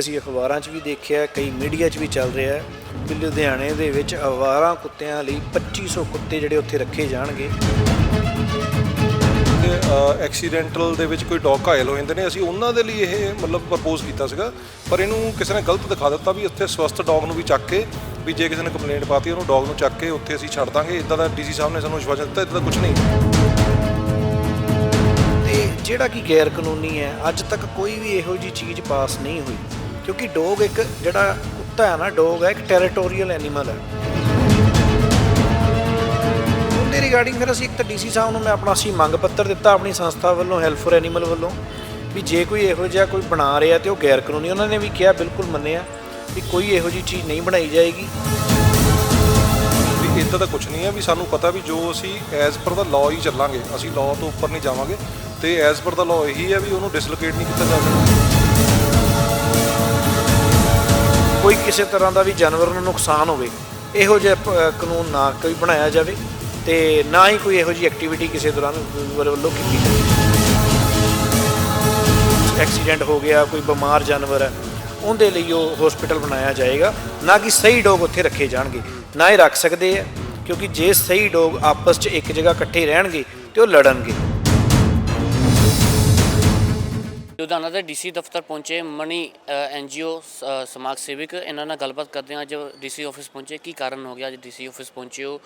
ਅਸੀਂ ਅਖਬਾਰਾਂ 'ਚ ਵੀ ਦੇਖਿਆ ਕਈ ਮੀਡੀਆ 'ਚ ਵੀ ਚੱਲ ਰਿਹਾ ਹੈ ਵੀ ਲੁਧਿਆਣੇ ਦੇ ਵਿੱਚ ਅਵਾਰਾ ਕੁੱਤਿਆਂ ਲਈ 2500 ਕੁੱਤੇ ਜਿਹੜੇ ਉੱਥੇ ਰੱਖੇ ਜਾਣਗੇ। ਐਕਸੀਡੈਂਟਲ ਦੇ ਵਿੱਚ ਕੋਈ ਡੌਗ ਘਾਇਲ ਹੋ ਜਾਂਦੇ ਨੇ। ਅਸੀਂ ਉਹਨਾਂ ਦੇ ਲਈ ਇਹ ਮਤਲਬ ਪ੍ਰਪੋਜ਼ ਕੀਤਾ ਸੀਗਾ। ਪਰ ਇਹਨੂੰ ਕਿਸੇ ਨੇ ਗਲਤ ਦਿਖਾ ਦਿੱਤਾ ਵੀ ਉੱਥੇ ਸਵਸਥ ਡੌਗ ਨੂੰ ਵੀ ਚੱਕ ਕੇ ਵੀ ਜੇ ਕਿਸੇ ਨੇ ਕੰਪਲੇਂਟ ਪਾਤੀ ਉਹਨੂੰ ਡੌਗ ਨੂੰ ਚੱਕ ਕੇ ਉੱਥੇ ਅਸੀਂ ਛੱਡ ਦਾਂਗੇ। ਇਦਾਂ ਦਾ ਡੀਸੀ ਸਾਹਿਬ ਨੇ ਸਾਨੂੰ ਵਿਸ਼ਵਾਸ ਦਿੱਤਾ ਇਦਾਂ ਦਾ ਕੁਝ ਨਹੀਂ। ਤੇ ਜਿਹੜਾ ਕਿ ਗੈਰ ਕਾਨੂੰਨੀ ਹੈ ਅੱਜ ਤੱਕ ਕੋਈ ਵੀ ਇਹੋ ਜੀ ਚੀਜ਼ ਪਾਸ ਨਹੀਂ ਹੋਈ। ਕਿਉਂਕਿ ਡੋਗ ਇੱਕ ਜਿਹੜਾ ਕੁੱਤਾ ਹੈ ਨਾ, ਡੋਗ ਹੈ ਇੱਕ ਟੈਰੀਟੋਰੀਅਲ ਐਨੀਮਲ ਹੈ। ਉਹਦੇ ਰਿਗਾਰਡਿੰਗ ਫਿਰ ਅਸੀਂ ਇੱਕ ਤਾਂ ਡੀਸੀ ਸਾਹਿਬ ਨੂੰ ਮੈਂ ਆਪਣਾ ਅਸੀਂ ਮੰਗ ਪੱਤਰ ਦਿੱਤਾ ਆਪਣੀ ਸੰਸਥਾ ਵੱਲੋਂ ਹੈਲਪ ਫॉर ਐਨੀਮਲ ਵੱਲੋਂ, ਵੀ ਜੇ ਕੋਈ ਇਹੋ ਜਿਹਾ ਕੋਈ ਬਣਾ ਰਿਹਾ ਤੇ ਉਹ ਗੈਰ ਕਾਨੂੰਨੀ, ਉਹਨਾਂ ਨੇ ਵੀ ਕਿਹਾ ਬਿਲਕੁਲ ਮੰਨਿਆ ਵੀ ਕੋਈ ਇਹੋ ਜੀ ਚੀਜ਼ ਨਹੀਂ ਬਣਾਈ ਜਾਏਗੀ। ਵੀ ਇਦਾਂ ਦਾ ਕੁਝ ਨਹੀਂ ਹੈ ਵੀ ਸਾਨੂੰ ਪਤਾ ਵੀ ਜੋ ਅਸੀਂ ਐਜ਼ ਪਰ ਦਾ ਲਾਅ ਹੀ ਚੱਲਾਂਗੇ, ਅਸੀਂ ਲਾਅ ਤੋਂ ਉੱਪਰ ਨਹੀਂ ਜਾਵਾਂਗੇ, ਤੇ ਐਜ਼ ਪਰ ਦਾ ਲਾਅ ਇਹੀ ਹੈ ਵੀ ਉਹਨੂੰ ਡਿਸਲੋਕੇਟ ਨਹੀਂ ਕੀਤਾ ਜਾਵੇ ਕੋਈ ਕਿਸੇ ਤਰ੍ਹਾਂ ਦਾ ਵੀ ਜਾਨਵਰ ਨੂੰ ਨੁਕਸਾਨ ਹੋਵੇ, ਇਹੋ ਜਿਹਾ ਕਾਨੂੰਨ ਨਾ ਕੋਈ ਬਣਾਇਆ ਜਾਵੇ ਤੇ ਨਾ ਹੀ ਕੋਈ ਇਹੋ ਜਿਹੀ ਐਕਟੀਵਿਟੀ ਕਿਸੇ ਦੌਰਾਨ ਵੱਲੋਂ ਕੀਤੀ ਜਾਵੇ। ਐਕਸੀਡੈਂਟ ਹੋ ਗਿਆ, ਕੋਈ ਬਿਮਾਰ ਜਾਨਵਰ ਹੈ, ਉਹਦੇ ਲਈ ਉਹ ਹਸਪੀਟਲ ਬਣਾਇਆ ਜਾਏਗਾ। ਨਾ ਕਿ ਸਹੀ ਡੋਗ ਉੱਥੇ ਰੱਖੇ ਜਾਣਗੇ, ਨਾ ਹੀ ਰੱਖ ਸਕਦੇ ਆ, ਕਿਉਂਕਿ ਜੇ ਸਹੀ ਡੋਗ ਆਪਸ 'ਚ ਇੱਕ ਜਗ੍ਹਾ ਇਕੱਠੇ ਰਹਿਣਗੇ ਤੇ ਉਹ ਲੜਨਗੇ। ਲੁਧਿਆਣਾ ਦੇ ਡੀਸੀ ਦਫ਼ਤਰ ਪਹੁੰਚੇ ਮਣੀ ਐਨਜੀਓ ਸਮਾਜ ਸੇਵਕ। ਇਹਨਾਂ ਨਾਲ ਗੱਲਬਾਤ ਕਰਦੇ ਹਾਂ, ਅੱਜ ਡੀਸੀ ਆਫਿਸ ਪਹੁੰਚੇ। ਕੀ ਕਾਰਨ ਹੋ ਗਿਆ ਅੱਜ ਡੀਸੀ ਆਫਿਸ ਪਹੁੰਚੇ ਹੋ?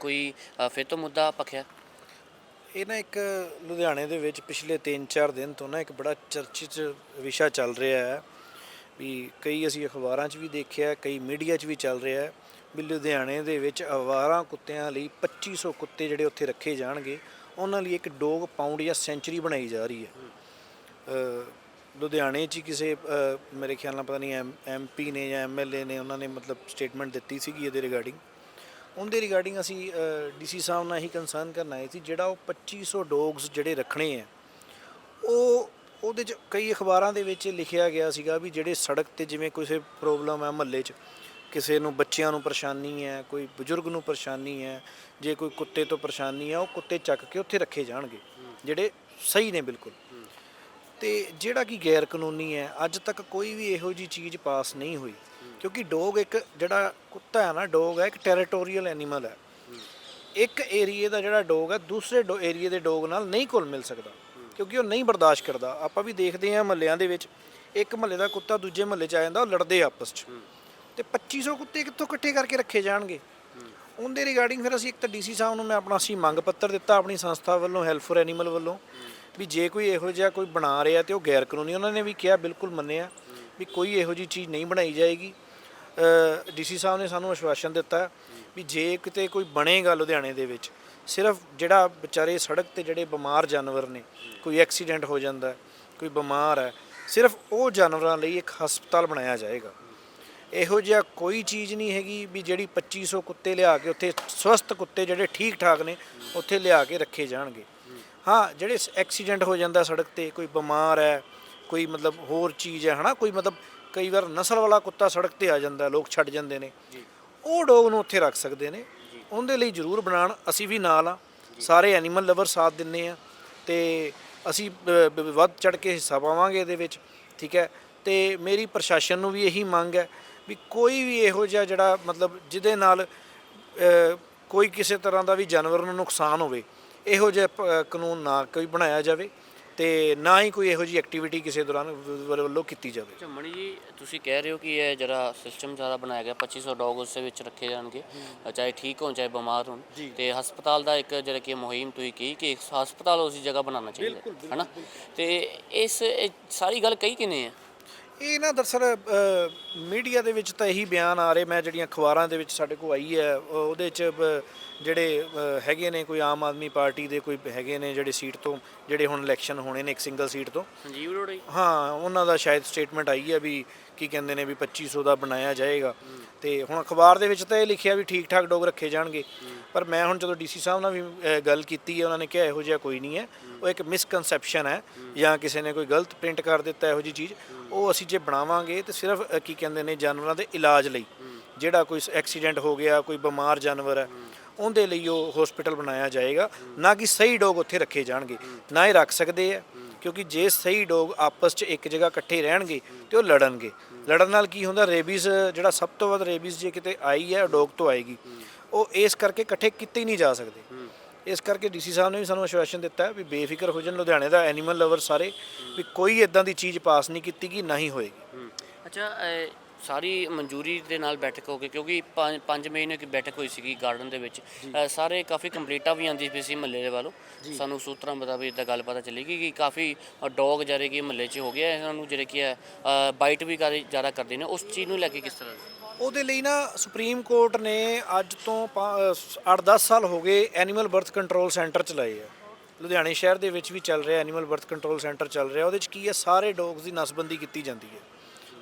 ਕੋਈ ਫਿਰ ਤੋਂ ਮੁੱਦਾ ਪਖਿਆ ਇਹ ਨਾ ਇੱਕ ਲੁਧਿਆਣੇ ਦੇ ਵਿੱਚ ਪਿਛਲੇ 3-4 ਦਿਨ ਤੋਂ ਨਾ ਇੱਕ ਬੜਾ ਚਰਚਿਤ ਵਿਸ਼ਾ ਚੱਲ ਰਿਹਾ ਹੈ। ਵੀ ਕਈ ਅਸੀਂ ਅਖਬਾਰਾਂ 'ਚ ਵੀ ਦੇਖਿਆ, ਕਈ ਮੀਡੀਆ 'ਚ ਵੀ ਚੱਲ ਰਿਹਾ ਹੈ ਵੀ ਲੁਧਿਆਣੇ ਦੇ ਵਿੱਚ ਅਵਾਰਾ ਕੁੱਤਿਆਂ ਲਈ 2500 ਕੁੱਤੇ ਜਿਹੜੇ ਉੱਥੇ ਰੱਖੇ ਜਾਣਗੇ। ਉਹਨਾਂ ਲਈ ਇੱਕ ਡੋਗ ਪਾਊਂਡ ਜਾਂ ਸੈਂਚਰੀ ਬਣਾਈ ਜਾ ਰਹੀ ਹੈ। ਲੁਧਿਆਣੇ 'ਚ ਹੀ ਕਿਸੇ ਮੇਰੇ ਖਿਆਲ ਨਾਲ ਪਤਾ ਨਹੀਂ ਐਮਪੀ ਨੇ ਜਾਂ ਐਮਐਲਏ ਨੇ ਉਹਨਾਂ ਨੇ ਮਤਲਬ ਸਟੇਟਮੈਂਟ ਦਿੱਤੀ ਸੀਗੀ ਇਹਦੇ ਰਿਗਾਰਡਿੰਗ ਉਹਦੇ ਰਿਗਾਰਡਿੰਗ ਅਸੀਂ ਡੀਸੀ ਸਾਹਿਬ ਨਾਲ ਹੀ ਕੰਸਰਨ ਕਰਨ ਆਏ ਸੀ, ਜਿਹੜਾ ਉਹ 2500 ਡੌਗਸ ਜਿਹੜੇ ਰੱਖਣੇ ਆ, ਉਹ, ਉਹਦੇ ਚ ਕਈ ਅਖਬਾਰਾਂ ਦੇ ਵਿੱਚ ਲਿਖਿਆ ਗਿਆ ਸੀਗਾ ਵੀ ਜਿਹੜੇ ਸੜਕ ਤੇ ਜਿਵੇਂ ਕਿਸੇ ਪ੍ਰੋਬਲਮ ਹੈ ਮਹੱਲੇ 'ਚ, ਕਿਸੇ ਨੂੰ ਬੱਚਿਆਂ ਨੂੰ ਪਰੇਸ਼ਾਨੀ ਹੈ ਕੋਈ ਬਜ਼ੁਰਗ ਨੂੰ ਪਰੇਸ਼ਾਨੀ ਹੈ ਜੇ ਕੋਈ ਕੁੱਤੇ ਤੋਂ ਪਰੇਸ਼ਾਨੀ ਹੈ ਉਹ ਕੁੱਤੇ ਚੱਕ ਕੇ ਉੱਥੇ ਰੱਖੇ ਜਾਣਗੇ, ਜਿਹੜੇ ਸਹੀ ਨੇ ਬਿਲਕੁਲ। ਤੇ ਜਿਹੜਾ ਕਿ ਗੈਰ ਕਾਨੂੰਨੀ ਹੈ, ਅੱਜ ਤੱਕ ਕੋਈ ਵੀ ਇਹੋ ਜੀ ਚੀਜ਼ ਪਾਸ ਨਹੀਂ ਹੋਈ। ਕਿਉਂਕਿ ਡੋਗ ਇੱਕ ਜਿਹੜਾ ਕੁੱਤਾ ਹੈ ਨਾ, ਡੋਗ ਹੈ ਇੱਕ ਟੈਰੀਟੋਰੀਅਲ ਐਨੀਮਲ ਹੈ। ਇੱਕ ਏਰੀਏ ਦਾ ਜਿਹੜਾ ਡੋਗ ਹੈ, ਦੂਸਰੇ ਏਰੀਏ ਦੇ ਡੋਗ ਨਾਲ ਨਹੀਂ ਘੁਲ ਮਿਲ ਸਕਦਾ। ਕਿਉਂਕਿ ਉਹ ਨਹੀਂ ਬਰਦਾਸ਼ਤ ਕਰਦਾ। ਆਪਾਂ ਵੀ ਦੇਖਦੇ ਹਾਂ ਮਹੱਲਿਆਂ ਦੇ ਵਿੱਚ, ਇੱਕ ਮਹੱਲੇ ਦਾ ਕੁੱਤਾ ਦੂਜੇ ਮਹੱਲੇ 'ਚ ਆ ਜਾਂਦਾ, ਉਹ ਲੜਦੇ ਆਪਸ 'ਚ। ਤੇ 2500 ਕੁੱਤੇ ਕਿੱਥੋਂ ਇਕੱਠੇ ਕਰਕੇ ਰੱਖੇ ਜਾਣਗੇ? ਉਹਦੇ ਰਿਗਾਰਡਿੰਗ ਫਿਰ ਅਸੀਂ ਇੱਕ ਤਾਂ ਡੀਸੀ ਸਾਹਿਬ ਨੂੰ ਮੈਂ ਆਪਣਾ ਅਸੀਂ ਮੰਗ ਪੱਤਰ ਦਿੱਤਾ ਆਪਣੀ ਸੰਸਥਾ ਵੱਲੋਂ, ਹੈਲਪ ਫॉर ਐਨੀਮਲ ਵੱਲੋਂ। ਵੀ ਜੇ ਕੋਈ ਇਹੋ ਜਿਹਾ ਕੋਈ ਬਣਾ ਰਿਹਾ ਤੇ ਉਹ ਗੈਰ ਕਾਨੂੰਨੀ, ਉਹਨਾਂ ਨੇ ਵੀ ਕਿਹਾ, ਬਿਲਕੁਲ ਮੰਨਿਆ ਵੀ ਕੋਈ ਇਹੋ ਜੀ ਚੀਜ਼ ਨਹੀਂ ਬਣਾਈ ਜਾਏਗੀ। ਡੀਸੀ ਸਾਹਿਬ ਨੇ ਸਾਨੂੰ ਅਸ਼ਵਾਸਨ ਦਿੱਤਾ ਵੀ ਜੇ ਕਿਤੇ ਕੋਈ ਬਣੇਗਾ ਲੁਧਿਆਣੇ ਦੇ ਵਿੱਚ, ਸਿਰਫ ਜਿਹੜਾ ਵਿਚਾਰੇ ਸੜਕ ਤੇ ਜਿਹੜੇ ਬਿਮਾਰ ਜਾਨਵਰ ਨੇ, ਕੋਈ ਐਕਸੀਡੈਂਟ ਹੋ ਜਾਂਦਾ, ਕੋਈ ਬਿਮਾਰ ਹੈ, ਸਿਰਫ ਉਹ ਜਾਨਵਰਾਂ ਲਈ ਇੱਕ ਹਸਪਤਾਲ ਬਣਾਇਆ ਜਾਏਗਾ। ਇਹੋ ਜਿਹਾ ਕੋਈ ਚੀਜ਼ ਨਹੀਂ ਹੈਗੀ ਵੀ ਜਿਹੜੀ 2500 ਕੁੱਤੇ ਲਿਆ ਕੇ ਉੱਥੇ ਸਵਸਥ ਕੁੱਤੇ ਜਿਹੜੇ ਠੀਕ ਠਾਕ ਨੇ, ਉੱਥੇ ਲਿਆ ਕੇ ਰੱਖੇ ਜਾਣਗੇ। ਹਾਂ ਜਿਹੜੇ ਐਕਸੀਡੈਂਟ ਹੋ ਜਾਂਦਾ ਸੜਕ ਤੇ ਕੋਈ ਬਿਮਾਰ ਹੈ ਕੋਈ ਮਤਲਬ ਹੋਰ ਚੀਜ਼ ਹੈ ਹਨਾ ਕੋਈ ਮਤਲਬ ਕਈ ਵਾਰ ਨਸਲ ਵਾਲਾ ਕੁੱਤਾ ਸੜਕ ਤੇ ਆ ਜਾਂਦਾ ਲੋਕ ਛੱਡ ਜਾਂਦੇ ਨੇ। ਉਹ ਡੋਗ ਨੂੰ ਉੱਥੇ ਰੱਖ ਸਕਦੇ ਨੇ। ਉਹਦੇ ਲਈ ਜ਼ਰੂਰ ਬਣਾਉਣ ਅਸੀਂ ਵੀ ਨਾਲ ਆ ਸਾਰੇ ਐਨੀਮਲ ਲਵਰ ਸਾਥ ਦਿੰਨੇ ਆ ਤੇ ਅਸੀਂ ਵੱਧ ਚੜ ਕੇ ਹਿੱਸਾ ਪਾਵਾਂਗੇ ਇਹਦੇ ਵਿੱਚ ਠੀਕ ਹੈ। ਤੇ ਮੇਰੀ ਪ੍ਰਸ਼ਾਸਨ ਨੂੰ ਵੀ ਇਹੀ ਮੰਗ ਹੈ ਵੀ ਕੋਈ ਵੀ ਇਹੋ ਜਿਹਾ ਜਿਹੜਾ ਮਤਲਬ ਜਿਹਦੇ ਨਾਲ ਕੋਈ ਕਿਸੇ ਤਰ੍ਹਾਂ ਦਾ ਵੀ ਜਾਨਵਰ ਨੂੰ ਨੁਕਸਾਨ ਹੋਵੇ ਇਹੋ ਜਿਹਾ ਕਾਨੂੰਨ ਨਾ ਕੋਈ ਬਣਾਇਆ ਜਾਵੇ ਤੇ ਨਾ ਹੀ ਕੋਈ ਇਹੋ ਜਿਹੀ ਐਕਟੀਵਿਟੀ ਕਿਸੇ ਦੌਰਾਨ ਵੱਲੋਂ ਕੀਤੀ ਜਾਵੇ। ਅੱਛਾ ਮਣੀ ਜੀ ਤੁਸੀਂ ਕਹਿ ਰਹੇ ਹੋ ਕਿ ਇਹ ਜਿਹੜਾ ਸਿਸਟਮ ਜ਼ਿਆਦਾ ਬਣਾਇਆ ਗਿਆ 2500 ਡੌਗ ਉਸ ਵਿੱਚ ਰੱਖੇ ਜਾਣਗੇ ਚਾਹੇ ਠੀਕ ਹੋਣ ਚਾਹੇ ਬਿਮਾਰ ਹੋਣ। ਤੇ ਹਸਪਤਾਲ ਦਾ ਇੱਕ ਜਿਹੜਾ ਕਿ ਮੁਹਿੰਮ ਤੁਸੀਂ ਕੀ ਕਿ ਇੱਕ ਹਸਪਤਾਲ ਉਸੇ ਜਗ੍ਹਾ ਬਣਾਉਣਾ ਚਾਹੀਦਾ ਹੈ, ਹਨਾ? ਤੇ ਇਸ ਸਾਰੀ ਗੱਲ ਕਹੀ ਕਿਨੇ ਹੈ ਇਹ ਨਾ ਦਰਸਲ ਮੀਡੀਆ ਦੇ ਵਿੱਚ ਤਾਂ ਇਹੀ ਬਿਆਨ ਆ ਰਹੇ ਮੈਂ ਜਿਹੜੀਆਂ ਅਖਬਾਰਾਂ ਦੇ ਵਿੱਚ ਸਾਡੇ ਕੋਲ ਆਈ ਹੈ ਉਹ- ਉਹਦੇ ਚ ਜਿਹੜੇ ਹੈਗੇ ਨੇ ਕੋਈ ਆਮ ਆਦਮੀ ਪਾਰਟੀ ਦੇ ਕੋਈ ਹੈਗੇ ਨੇ ਜਿਹੜੇ ਸੀਟ ਤੋਂ ਜਿਹੜੇ ਹੁਣ ਇਲੈਕਸ਼ਨ ਹੋਣੇ ਨੇ ਇੱਕ ਸਿੰਗਲ ਸੀਟ ਤੋਂ। ਹਾਂ ਉਹਨਾਂ ਦਾ ਸ਼ਾਇਦ ਸਟੇਟਮੈਂਟ ਆਈ ਹੈ ਵੀ ਕੀ ਕਹਿੰਦੇ ਨੇ ਵੀ 2500 ਦਾ ਬਣਾਇਆ ਜਾਏਗਾ। ਤੇ ਹੁਣ ਅਖਬਾਰ ਦੇ ਵਿੱਚ ਤਾਂ ਇਹ ਲਿਖਿਆ ਵੀ ਠੀਕ ਠਾਕ ਡੋਗ ਰੱਖੇ ਜਾਣਗੇ। ਪਰ ਮੈਂ ਹੁਣ ਜਦੋਂ ਡੀਸੀ ਸਾਹਿਬ ਨਾਲ ਵੀ ਅ, ਗੱਲ ਕੀਤੀ ਹੈ ਉਹਨਾਂ ਨੇ ਕਿਹਾ ਇਹੋ ਜਿਹਾ ਕੋਈ ਨਹੀਂ ਹੈ। ਉਹ ਇੱਕ ਮਿਸਕਨਸੈਪਸ਼ਨ ਹੈ ਜਾਂ ਕਿਸੇ ਨੇ ਕੋਈ ਗਲਤ ਪ੍ਰਿੰਟ ਕਰ ਦਿੱਤਾ ਇਹੋ ਜੀ ਚੀਜ਼। ਉਹ ਅਸੀਂ ਜੇ ਬਣਾਵਾਂਗੇ ਤੇ ਸਿਰਫ ਅ, ਕੀ ਕਹਿੰਦੇ ਨੇ ਜਾਨਵਰਾਂ ਦੇ ਇਲਾਜ ਲਈ। ਜਿਹੜਾ ਕੋਈ ਐਕਸੀਡੈਂਟ ਹੋ ਗਿਆ ਕੋਈ ਬਿਮਾਰ ਜਾਨਵਰ ਹੈ ਉਹਦੇ ਲਈ ਉਹ ਹਸਪੀਟਲ ਬਣਾਇਆ ਜਾਏਗਾ। ਨਾ ਕਿ ਸਹੀ ਡੋਗ ਉੱਥੇ ਰੱਖੇ ਜਾਣਗੇ। ਨਾ ਇਹ ਰੱਖ ਸਕਦੇ ਆ ਕਿਉਂਕਿ ਜੇ ਸਹੀ ਡੋਗ ਆਪਸ 'ਚ ਇੱਕ ਜਗ੍ਹਾ ਇਕੱਠੇ ਰਹਿਣਗੇ ਤੇ ਉਹ ਲੜਨਗੇ। ਲੜਨ ਨਾਲ ਕੀ ਹੁੰਦਾ, ਰੇਬੀਜ਼ ਜਿਹੜਾ ਸਭ ਤੋਂ ਵੱਧ ਰੇਬੀਜ਼ ਜੇ ਕਿਤੇ ਆਈ ਹੈ, ਡੌਗ ਤੋਂ ਆਏਗੀ। ਉਹ ਇਸ ਕਰਕੇ ਇਕੱਠੇ ਕੀਤੇ ਹੀ ਨਹੀਂ ਜਾ ਸਕਦੇ। ਇਸ ਕਰਕੇ ਡੀਸੀ ਸਾਹਿਬ ਨੇ ਵੀ ਸਾਨੂੰ ਅਸ਼ਵਾਸਨ ਦਿੱਤਾ ਵੀ ਬੇਫਿਕਰ ਹੋ ਜਾਣ। ਲੁਧਿਆਣੇ ਦਾ ਐਨੀਮਲ ਲਵਰ ਸਾਰੇ ਵੀ ਕੋਈ ਇਦਾਂ ਦੀ ਚੀਜ਼ ਪਾਸ ਨਹੀਂ ਕੀਤੀ ਗਈ ਨਾ ਹੀ ਹੋਏਗੀ। ਅੱਛਾ ਸਾਰੀ ਮਨਜ਼ੂਰੀ ਦੇ ਨਾਲ ਬੈਠਕ ਹੋ ਗਈ ਕਿਉਂਕਿ 5 ਮਹੀਨੇ ਦੀ ਬੈਠਕ ਹੋਈ ਸੀਗੀ ਗਾਰਡਨ ਦੇ ਵਿੱਚ। ਸਾਰੇ ਕਾਫੀ ਕੰਪਲੀਟਾਂ ਵੀ ਆਂਦੀ ਪਈ ਸੀ ਮਹੱਲੇ ਦੇ ਵੱਲੋਂ। ਸਾਨੂੰ ਸੂਤਰਾਂ ਮੁਤਾਬਿਕ ਇਦਾਂ ਗੱਲ ਪਤਾ ਚੱਲੀ ਕਿ ਕਾਫੀ ਡੌਗ ਜਿਹੜੇ ਕਿ ਮਹੱਲੇ 'ਚ ਹੋ ਗਿਆ ਇਹਨਾਂ ਨੂੰ ਜਿਹੜੇ ਕੀ ਹੈ ਬਾਈਟ ਵੀ ਕਰ ਜ਼ਿਆਦਾ ਕਰਦੇ ਨੇ ਉਸ ਚੀਜ਼ ਨੂੰ ਲੈ ਕੇ ਕਿਸ ਤਰ੍ਹਾਂ? ਉਹਦੇ ਲਈ ਨਾ ਸੁਪਰੀਮ ਕੋਰਟ ਨੇ ਅੱਜ ਤੋਂ 8-10 ਸਾਲ ਹੋ ਗਏ ਐਨੀਮਲ ਬਰਥ ਕੰਟਰੋਲ ਸੈਂਟਰ ਚਲਾਏ ਆ। ਲੁਧਿਆਣੇ ਸ਼ਹਿਰ ਦੇ ਵਿੱਚ ਵੀ ਚੱਲ ਰਿਹਾ ਐਨੀਮਲ ਬਰਥ ਕੰਟਰੋਲ ਸੈਂਟਰ ਚੱਲ ਰਿਹਾ ਉਹਦੇ ਚ ਕੀ ਹੈ ਸਾਰੇ ਡੌਗਸ ਦੀ ਨਸਬੰਦੀ ਕੀਤੀ ਜਾਂਦੀ ਹੈ।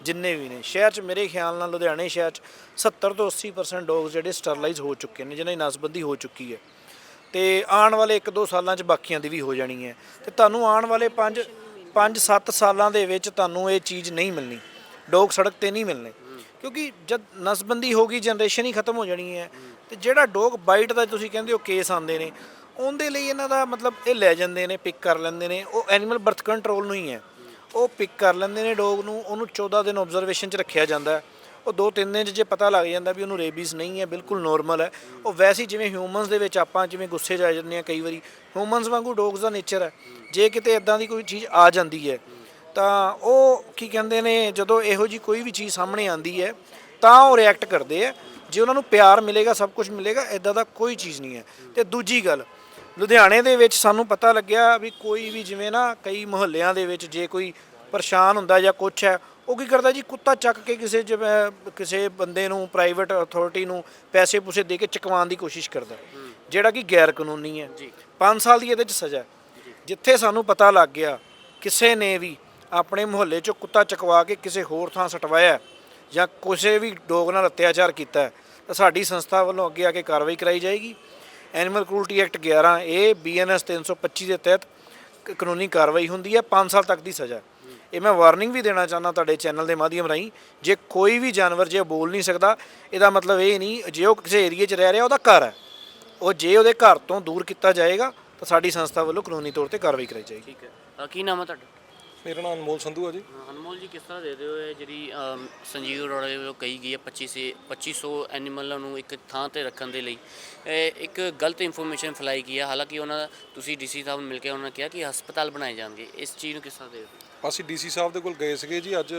ਜਿੰਨੇ ਵੀ ਨੇ। ਸ਼ਹਿਰ ਚ ਮੇਰੇ ਖਿਆਲ ਨਾਲ ਲੁਧਿਆਣੇ ਸ਼ਹਿਰ ਚ 70 ਤੋਂ 80% ਡੌਗਸ ਜਿਹੜੇ ਸਟਰਲਾਈਜ਼ ਹੋ ਚੁੱਕੇ ਨੇ ਜਿਨ੍ਹਾਂ ਦੀ ਨਸਬੰਦੀ ਹੋ ਚੁੱਕੀ ਹੈ। ਤੇ ਆਉਣ ਵਾਲੇ 1-2 ਸਾਲਾਂ ਚ ਬਾਕੀਆਂ ਦੀ ਵੀ ਹੋ ਜਾਣੀ ਹੈ। ਤੇ ਤੁਹਾਨੂੰ ਆਉਣ ਵਾਲੇ 5 5-7 ਸਾਲਾਂ ਦੇ ਵਿੱਚ ਤੁਹਾਨੂੰ ਇਹ ਚੀਜ਼ ਨਹੀਂ ਮਿਲਣੀ। ਡੌਗ ਸੜਕ ਤੇ ਨਹੀਂ ਮਿਲਣੇ। ਕਿਉਂਕਿ ਜਦ ਨਸਬੰਦੀ ਹੋ ਗਈ ਜਨਰੇਸ਼ਨ ਹੀ ਖਤਮ ਹੋ ਜਾਣੀ ਹੈ। ਤੇ ਜਿਹੜਾ ਡੌਗ ਬਾਈਟ ਦਾ ਤੁਸੀਂ ਕਹਿੰਦੇ ਹੋ ਕੇਸ ਆਉਂਦੇ ਨੇ, ਉਹਦੇ ਲਈ ਇਹਨਾਂ ਦਾ ਮਤਲਬ ਇਹ ਲੈ ਜਾਂਦੇ ਨੇ ਪਿਕ ਕਰ ਲੈਂਦੇ ਨੇ। ਉਹ ਐਨੀਮਲ ਬਰਥ ਕੰਟਰੋਲ ਨੂੰ ਹੀ ਹੈ। ਉਹ ਪਿਕ ਕਰ ਲੈਂਦੇ ਨੇ ਡੌਗ ਨੂੰ, ਉਹਨੂੰ 14 ਦਿਨ ਆਬਜ਼ਰਵੇਸ਼ਨ 'ਚ ਰੱਖਿਆ ਜਾਂਦਾ ਹੈ। ਉਹ ਦੋ ਤਿੰਨ ਦਿਨ 'ਚ ਜੇ ਪਤਾ ਲੱਗ ਜਾਂਦਾ ਵੀ ਉਹਨੂੰ ਰੇਬੀਜ਼ ਨਹੀਂ ਹੈ, ਬਿਲਕੁਲ ਨੋਰਮਲ ਹੈ। ਉਹ ਵੈਸੇ ਜਿਵੇਂ ਹਿਊਮਨਸ ਦੇ ਵਿੱਚ ਆਪਾਂ ਜਿਵੇਂ ਗੁੱਸੇ 'ਚ ਆ ਜਾਂਦੇ ਆ ਕਈ ਵਾਰੀ ਹਿਊਮਨਸ ਵਾਂਗੂ ਡੌਗਸ ਦਾ ਨੇਚਰ ਹੈ। ਜੇ ਕਿਤੇ ਇਦਾਂ ਦੀ ਕੋਈ ਚੀਜ਼ ਆ ਜਾਂਦੀ ਹੈ, ਤਾਂ ਉਹ ਕੀ ਕਹਿੰਦੇ ਨੇ, ਜਦੋਂ ਇਹੋ ਜੀ ਕੋਈ ਵੀ ਚੀਜ਼ ਸਾਹਮਣੇ ਆਂਦੀ ਹੈ, ਤਾਂ ਉਹ ਰਿਐਕਟ ਕਰਦੇ ਆ ਜੇ ਉਹਨਾਂ ਨੂੰ ਪਿਆਰ ਮਿਲੇਗਾ, ਸਭ ਕੁਝ ਮਿਲੇਗਾ ਇਦਾਂ ਦਾ ਕੋਈ ਚੀਜ਼ ਨਹੀਂ ਹੈ। ਤੇ ਦੂਜੀ ਗੱਲ ਲੁਧਿਆਣੇ ਦੇ ਵਿੱਚ ਸਾਨੂੰ ਪਤਾ ਲੱਗਿਆ ਵੀ ਕੋਈ ਵੀ ਜਿਵੇਂ ਨਾ ਕਈ ਮੁਹੱਲਿਆਂ ਦੇ ਵਿੱਚ ਜੇ ਕੋਈ ਪਰੇਸ਼ਾਨ ਹੁੰਦਾ ਜਾਂ ਕੁਛ ਹੈ ਉਹ ਕੀ ਕਰਦਾ ਜੀ ਕੁੱਤਾ ਚੱਕ ਕੇ ਕਿਸੇ ਜਿਵੇਂ ਕਿਸੇ ਬੰਦੇ ਨੂੰ ਪ੍ਰਾਈਵੇਟ ਅਥਾਰਟੀ ਨੂੰ ਪੈਸੇ ਪੂਸੇ ਦੇ ਕੇ ਚਕਵਾਉਣ ਦੀ ਕੋਸ਼ਿਸ਼ ਕਰਦਾ। ਜਿਹੜਾ ਕਿ ਗੈਰ ਕਾਨੂੰਨੀ ਹੈ। 5 ਸਾਲ ਦੀ ਇਹਦੇ 'ਚ ਸਜ਼ਾ ਹੈ। ਜਿੱਥੇ ਸਾਨੂੰ ਪਤਾ ਲੱਗ ਗਿਆ ਕਿਸੇ ਨੇ ਵੀ ਆਪਣੇ ਮੁਹੱਲੇ 'ਚੋਂ ਕੁੱਤਾ ਚਕਵਾ ਕੇ ਕਿਸੇ ਹੋਰ ਥਾਂ ਸਟਵਾਇਆ ਜਾਂ ਕਿਸੇ ਵੀ ਡੋਗ ਨਾਲ ਅਤਿਆਚਾਰ ਕੀਤਾ ਹੈ, ਤਾਂ ਸਾਡੀ ਸੰਸਥਾ ਵੱਲੋਂ ਅੱਗੇ ਆ ਕੇ ਕਾਰਵਾਈ ਕਰਾਈ ਜਾਏਗੀ। ਐਨੀਮਲ ਕ੍ਰੂਲਟੀ ਐਕਟ 11 ਇਹ ਬੀਐਨਐਸ 325 ਦੇ ਤਹਿਤ ਕਾਨੂੰਨੀ ਕਾਰਵਾਈ ਹੁੰਦੀ ਹੈ 5 ਸਾਲ ਤੱਕ ਦੀ ਸਜ਼ਾ। ਇਹ ਮੈਂ ਵਾਰਨਿੰਗ ਵੀ ਦੇਣਾ ਚਾਹੁੰਦਾ ਤੁਹਾਡੇ ਚੈਨਲ ਦੇ ਮਾਧਿਅਮ ਰਾਹੀਂ, ਜੇ ਕੋਈ ਵੀ ਜਾਨਵਰ ਜੇ ਬੋਲ ਨਹੀਂ ਸਕਦਾ, ਇਹਦਾ ਮਤਲਬ ਇਹ ਨਹੀਂ, ਜੇ ਉਹ ਕਿਸੇ ਏਰੀਏ 'ਚ ਰਹਿ ਰਿਹਾ, ਉਹਦਾ ਘਰ ਹੈ। ਉਹ ਜੇ ਉਹਦੇ ਘਰ ਤੋਂ ਦੂਰ ਕੀਤਾ ਜਾਏਗਾ, ਤਾਂ ਸਾਡੀ ਸੰਸਥਾ ਵੱਲੋਂ ਕਾਨੂੰਨੀ ਤੌਰ ਤੇ ਕਾਰਵਾਈ ਕਰਾਈ ਜਾਏਗੀ। ਠੀਕ ਹੈ। ਕੀ ਨਾਮ ਹੈ ਤੁਹਾਡਾ? ਮੇਰਾ ਨਾਮ ਅਨਮੋਲ ਸੰਧੂ ਆ ਜੀ। ਅਨਮੋਲ ਜੀ ਕਿਸ ਤਰ੍ਹਾਂ ਦੇ ਦਿਓ ਇਹ ਜਿਹੜੀ ਅਮ, ਸੰਜੀਵ ਅਰੋੜਾ ਦੇ ਵੱਲੋਂ ਕਹੀ ਗਈ ਹੈ 25 ਸੇ 2500 ਐਨੀਮਲਾਂ ਨੂੰ ਇੱਕ ਥਾਂ ਤੇ ਰੱਖਣ ਦੇ ਲਈ। ਇਹ ਇੱਕ ਗਲਤ ਇਨਫੋਰਮੇਸ਼ਨ ਫੈਲਾਈ ਗਈ ਹੈ। ਹਾਲਾਂਕਿ ਉਹਨਾਂ ਦਾ ਤੁਸੀਂ ਡੀਸੀ ਸਾਹਿਬ ਨੂੰ ਮਿਲ ਕੇ ਉਹਨਾਂ ਨੇ ਕਿਹਾ ਕਿ ਹਸਪਤਾਲ ਬਣਾਏ ਜਾਣਗੇ। ਇਸ ਚੀਜ਼ ਨੂੰ ਕਿਸ ਤਰ੍ਹਾਂ ਦੇ ਦਿਓ ਅਸੀਂ ਡੀਸੀ ਸਾਹਿਬ ਦੇ ਕੋਲ ਗਏ ਸੀਗੇ ਜੀ। ਅੱਜ ਅ,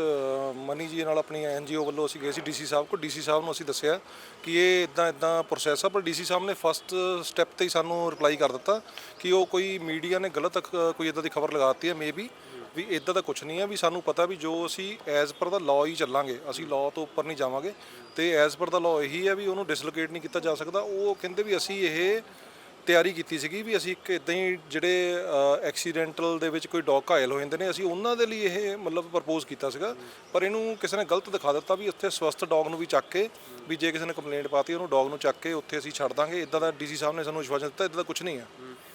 ਮਨੀ ਜੀ ਨਾਲ ਆਪਣੀ ਐਨਜੀਓ ਵੱਲੋਂ ਅਸੀਂ ਗਏ ਸੀ ਡੀਸੀ ਸਾਹਿਬ ਕੋਲ। ਡੀਸੀ ਸਾਹਿਬ ਨੂੰ ਅਸੀਂ ਦੱਸਿਆ ਕਿ ਇਹ ਇਦਾਂ ਇਦਾਂ ਪ੍ਰੋਸੈਸ ਆ ਪਰ ਡੀਸੀ ਸਾਹਿਬ ਨੇ ਫਸਟ ਸਟੈਪ ਤੇ ਹੀ ਸਾਨੂੰ ਰਿਪਲਾਈ ਕਰ ਦਿੱਤਾ ਕਿ ਉਹ ਕੋਈ ਮੀਡੀਆ ਨੇ ਗਲਤ ਅਖ- ਕੋਈ ਇਦਾਂ ਦੀ ਖਬਰ ਲਗਾਤੀ ਹੈ ਮੇਬੀ ਵੀ ਇਦਾਂ ਦਾ ਕੁਝ ਨਹੀਂ ਹੈ ਵੀ ਸਾਨੂੰ ਪਤਾ ਵੀ ਜੋ ਅਸੀਂ ਐਜ਼ ਪਰ ਦਾ ਲਾਅ ਹੀ ਚੱਲਾਂਗੇ, ਅਸੀਂ ਲਾਅ ਤੋਂ ਉੱਪਰ ਨਹੀਂ ਜਾਵਾਂਗੇ ਤੇ ਐਜ਼ ਪਰ ਦਾ ਲਾਅ ਇਹੀ ਹੈ ਵੀ ਉਹਨੂੰ ਡਿਸਲੋਕੇਟ ਨਹੀਂ ਕੀਤਾ ਜਾ ਸਕਦਾ। ਉਹ ਕਹਿੰਦੇ ਵੀ ਅਸੀਂ ਇਹ ਤਿਆਰੀ ਕੀਤੀ ਸੀਗੀ ਵੀ ਅਸੀਂ ਇੱਕ ਇਦਾਂ ਹੀ ਜਿਹੜੇ ਐਕਸੀਡੈਂਟਲ ਦੇ ਵਿੱਚ ਕੋਈ ਡੌਗ ਘਾਇਲ ਹੋ ਜਾਂਦੇ ਨੇ, ਅਸੀਂ ਉਹਨਾਂ ਦੇ ਲਈ ਇਹ ਮਤਲਬ ਪ੍ਰਪੋਜ਼ ਕੀਤਾ ਸੀਗਾ। ਪਰ ਇਹਨੂੰ ਕਿਸੇ ਨੇ ਗਲਤ ਦਿਖਾ ਦਿੱਤਾ ਵੀ ਉੱਥੇ ਸਵਸਥ ਡੌਗ ਨੂੰ ਵੀ ਚੱਕ ਕੇ, ਵੀ ਜੇ ਕਿਸੇ ਨੇ ਕੰਪਲੇਂਟ ਪਾਤੀ ਉਹਨੂੰ ਡੌਗ ਨੂੰ ਚੱਕ ਕੇ ਉੱਥੇ ਅਸੀਂ ਛੱਡ ਦਾਂਗੇ। ਇਦਾਂ ਦਾ ਡੀਸੀ ਸਾਹਿਬ ਨੇ ਸਾਨੂੰ ਵਿਸ਼ਵਾਸ ਦਿੱਤਾ, ਇਦਾਂ ਦਾ ਕੁਝ ਨਹੀਂ ਹੈ।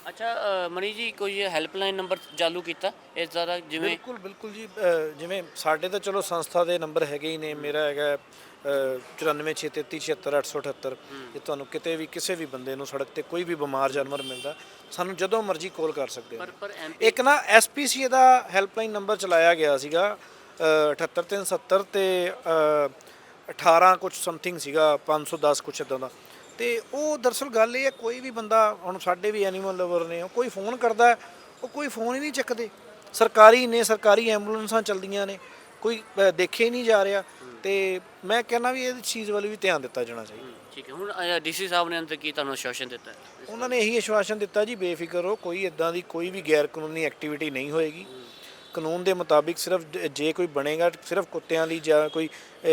ਅੱਛਾ ਅ, ਮਣੀ ਜੀ ਕੋਈ ਹੈਲਪਲਾਈਨ ਨੰਬਰ ਚਾਲੂ ਕੀਤਾ? ਇਸ ਤਰ੍ਹਾਂ ਜਿਵੇਂ ਬਿਲਕੁਲ ਬਿਲਕੁਲ ਜੀ ਅ, ਜਿਵੇਂ ਸਾਡੇ ਤਾਂ ਚਲੋ ਸੰਸਥਾ ਦੇ ਨੰਬਰ ਹੈਗੇ ਹੀ ਨੇ ਮੇਰਾ ਹੈਗਾ ਅ, 9463376878 ਜੇ ਤੁਹਾਨੂੰ ਕਿਤੇ ਵੀ ਕਿਸੇ ਵੀ ਬੰਦੇ ਨੂੰ ਸੜਕ ਤੇ ਕੋਈ ਵੀ ਬਿਮਾਰ ਜਾਨਵਰ ਮਿਲਦਾ ਸਾਨੂੰ ਜਦੋਂ ਮਰਜ਼ੀ ਕਾਲ ਕਰ ਸਕਦੇ ਹੋ। ਪਰ ਪਰ ਐਮ ਇੱਕ ਨਾ ਐਸਪੀਸੀਏ ਦਾ ਹੈਲਪਲਾਈਨ ਨੰਬਰ ਚਲਾਇਆ ਗਿਆ ਸੀਗਾ ਅ, 78370 ਤੇ ਅ, 18 ਕੁਝ ਸਮਥਿੰਗ ਸੀਗਾ 510 ਕੁਝ ਇਦਾਂ ਦਾ। ਤੇ ਉਹ ਦਰਸਲ ਗੱਲ ਇਹ ਹੈ ਕੋਈ ਵੀ ਬੰਦਾ ਹੁਣ ਸਾਡੇ ਵੀ ਐਨੀਮਲ ਲਵਰ ਨੇ ਉਹ ਕੋਈ ਫੋਨ ਕਰਦਾ ਉਹ ਕੋਈ ਫੋਨ ਹੀ ਨਹੀਂ ਚੱਕਦੇ। ਸਰਕਾਰੀ ਨੇ ਸਰਕਾਰੀ ਐਂਬੂਲੈਂਸਾਂ ਚੱਲਦੀਆਂ ਨੇ ਕੋਈ ਦੇਖੇ ਹੀ ਨਹੀਂ ਜਾ ਰਿਹਾ। ਤੇ ਮੈਂ ਕਹਿੰਦਾ ਵੀ ਇਹ ਚੀਜ਼ ਵੱਲ ਵੀ ਧਿਆਨ ਦਿੱਤਾ ਜਾਣਾ ਚਾਹੀਦਾ। ਠੀਕ ਹੈ। ਹੁਣ ਡੀਸੀ ਸਾਹਿਬ ਨੇ ਅੰਦਰ ਕੀ ਤੁਹਾਨੂੰ ਆਸ਼ਵਾਸਨ ਦਿੱਤਾ? ਉਹਨਾਂ ਨੇ ਇਹੀ ਆਸ਼ਵਾਸਨ ਦਿੱਤਾ ਜੀ ਬੇਫਿਕਰ ਹੋ ਕੋਈ ਇਦਾਂ ਦੀ ਕੋਈ ਵੀ ਗੈਰ ਕਾਨੂੰਨੀ ਐਕਟੀਵਿਟੀ ਨਹੀਂ ਹੋਏਗੀ। ਕਾਨੂੰਨ ਦੇ ਮੁਤਾਬਿਕ ਸਿਰਫ ਜ- ਕੋਈ ਬਣੇਗਾ ਸਿਰਫ ਕੁੱਤਿਆਂ ਲਈ ਜਾਂ ਕੋਈ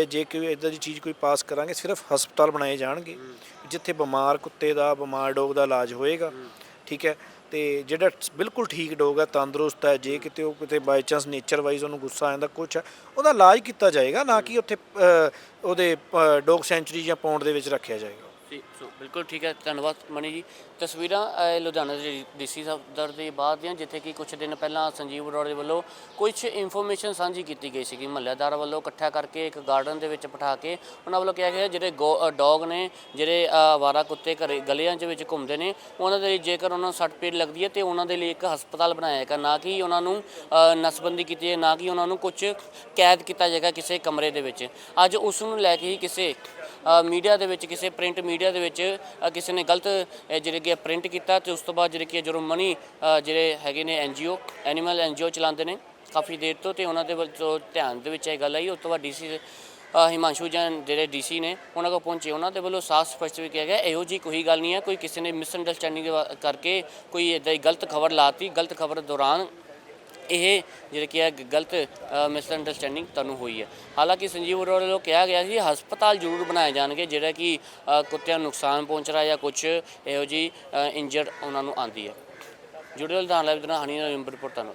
ਜੇ ਕੋਈ ਇਦਾਂ ਦੀ ਚੀਜ਼ ਕੋਈ ਪਾਸ ਕਰਾਂਗੇ ਸਿਰਫ ਹਸਪਤਾਲ ਬਣਾਏ ਜਾਣਗੇ ਜਿੱਥੇ ਬਿਮਾਰ ਕੁੱਤੇ ਦਾ ਬਿਮਾਰ ਡੋਗ ਦਾ ਇਲਾਜ ਹੋਏਗਾ ਠੀਕ ਹੈ? ਤੇ ਜਿਹੜਾ ਬਿਲਕੁਲ ਠੀਕ ਡੋਗ ਹੈ ਤੰਦਰੁਸਤ ਹੈ ਜੇ ਕਿਤੇ ਉਹ ਕਿਤੇ ਬਾਈ ਚਾਂਸ ਨੇਚਰ ਵਾਈਜ਼ ਉਹਨੂੰ ਗੁੱਸਾ ਆਉਂਦਾ ਕੁਛ ਹੈ ਉਹਦਾ ਇਲਾਜ ਕੀਤਾ ਜਾਏਗਾ ਨਾ ਕਿ ਉੱਥੇ ਉਹਦੇ ਡੋਗ ਸੈਂਚੁਰੀ ਜਾਂ ਪੌਂਡ ਦੇ ਵਿੱਚ ਰੱਖਿਆ ਜਾਏਗਾ। ਸੋ ਬਿਲਕੁਲ ਠੀਕ ਹੈ ਧੰਨਵਾਦ ਮਣੀ ਜੀ। ਤਸਵੀਰਾਂ ਅਹ, ਲੁਧਿਆਣਾ ਦੇ ਡੀਸੀ ਦਫ਼ਤਰ ਦੇ ਬਾਅਦ ਦੀਆਂ ਜਿੱਥੇ ਕਿ ਕੁਝ ਦਿਨ ਪਹਿਲਾਂ ਸੰਜੀਵ ਅਰੋੜਾ ਦੇ ਵੱਲੋਂ ਕੁਝ ਇਨਫੋਰਮੇਸ਼ਨ ਸਾਂਝੀ ਕੀਤੀ ਗਈ ਸੀਗੀ। ਮਹੱਲੇਦਾਰ ਵੱਲੋਂ ਇਕੱਠਾ ਕਰਕੇ ਇੱਕ ਗਾਰਡਨ ਦੇ ਵਿੱਚ ਬਿਠਾ ਕੇ ਉਹਨਾਂ ਵੱਲੋਂ ਕਿਹਾ ਗਿਆ ਜਿਹੜੇ ਡੌਗ ਨੇ ਜਿਹੜੇ ਅਹ, ਅਵਾਰਾ ਕੁੱਤੇ ਘਰੇ ਗਲੀਆਂ 'ਚ ਵਿੱਚ ਘੁੰਮਦੇ ਨੇ ਉਹਨਾਂ ਦੇ ਲਈ ਜੇਕਰ ਉਹਨਾਂ ਨੂੰ ਸੱਟ ਪੀੜ ਲੱਗਦੀ ਹੈ ਤੇ ਉਹਨਾਂ ਦੇ ਲਈ ਇੱਕ ਹਸਪਤਾਲ ਬਣਾਇਆ ਜਾਏਗਾ ਨਾ ਕਿ ਉਹਨਾਂ ਨੂੰ ਅਹ, ਨਸਬੰਦੀ ਕੀਤੀ ਹੈ ਨਾ ਕਿ ਉਹਨਾਂ ਨੂੰ ਕੁਝ ਕੈਦ ਕੀਤਾ ਜਾਏਗਾ ਕਿਸੇ ਕਮਰੇ ਦੇ ਵਿੱਚ। ਅੱਜ ਉਸ ਨੂੰ ਲੈ ਕੇ ਹੀ ਕਿਸੇ ਮੀਡੀਆ ਦੇ ਵਿੱਚ ਕਿਸੇ ਪ੍ਰਿੰਟ ਮੀਡੀਆ ਦੇ ਵਿੱਚ ਅ, ਕਿਸੇ ਨੇ ਗਲਤ ਅ, ਜਿਹੜੇ ਕਿ ਪ੍ਰਿੰਟ ਕੀਤਾ ਤੇ ਉਸ ਤੋਂ ਬਾਅਦ ਜਿਹੜੇ ਕਿ ਜਦੋਂ ਮਨੀ ਅ, ਜਿਹੜੇ ਹੈਗੇ ਨੇ ਐਨਜੀਓ ਐਨੀਮਲ ਐਨਜੀਓ ਚਲਾਉਂਦੇ ਨੇ ਕਾਫੀ ਦੇਰ ਤੋਂ ਤੇ ਉਹਨਾਂ ਦੇ ਵੱਲ ਵੱਲੋਂ ਧਿਆਨ ਦੇ ਵਿੱਚ ਇਹ ਗੱਲ ਆਈ ਉਸ ਤੋਂ ਬਾਅਦ ਡੀਸੀ ਹਿਮਾਂਸ਼ੂ ਜੈਨ ਜਿਹੜੇ ਡੀਸੀ ਨੇ ਉਹਨਾਂ ਕੋਲ ਪਹੁੰਚੇ ਉਹਨਾਂ ਦੇ ਵੱਲੋਂ ਸਾਫ਼ ਸਪਸ਼ਟ ਵੀ ਕਿਹਾ ਗਿਆ ਇਹੋ ਜੀ ਕੋਈ ਗੱਲ ਨਹੀਂ ਹੈ ਕੋਈ ਕਿਸੇ ਨੇ ਮਿਸਅੰਡਰਸਟੈਂਡਿੰਗ ਕਰਕੇ ਕੋਈ ਇਦਾਂ ਦੀ ਗਲਤ ਖਬਰ ਲਾਤੀ ਗਲਤ ਖਬਰ ਦੌਰਾਨ ਇਹ ਜਿਹੜੇ ਕਿ ਹੈ ਗ- ਗਲਤ ਮਿਸਅੰਡਰਸਟੈਂਡਿੰਗ ਤੁਹਾਨੂੰ ਹੋਈ ਹੈ। ਹਾਲਾਂਕਿ ਸੰਜੀਵ ਅਰੋੜਾ ਵੱਲੋਂ ਕਿਹਾ ਗਿਆ ਸੀ, ਹਸਪਤਾਲ ਜ਼ਰੂਰ ਬਣਾਏ ਜਾਣਗੇ, ਜਿਹੜਾ ਕਿ ਕੁੱਤਿਆਂ ਨੂੰ ਨੁਕਸਾਨ ਪਹੁੰਚ ਰਿਹਾ ਜਾਂ ਕੁਝ ਇਹੋ ਜੀ ਇੰਜਰਡ ਉਹਨਾਂ ਨੂੰ ਆਂਦੀ ਹੈ। ਜੁੜੇ ਹੋਏ ਲੁਧਿਆਣਾ ਲਾਈਵ ਦੇ ਨਾਲ, ਹਨੀ ਨਾਲ ਰਿਪੋਰਟ ਤੁਹਾਨੂੰ।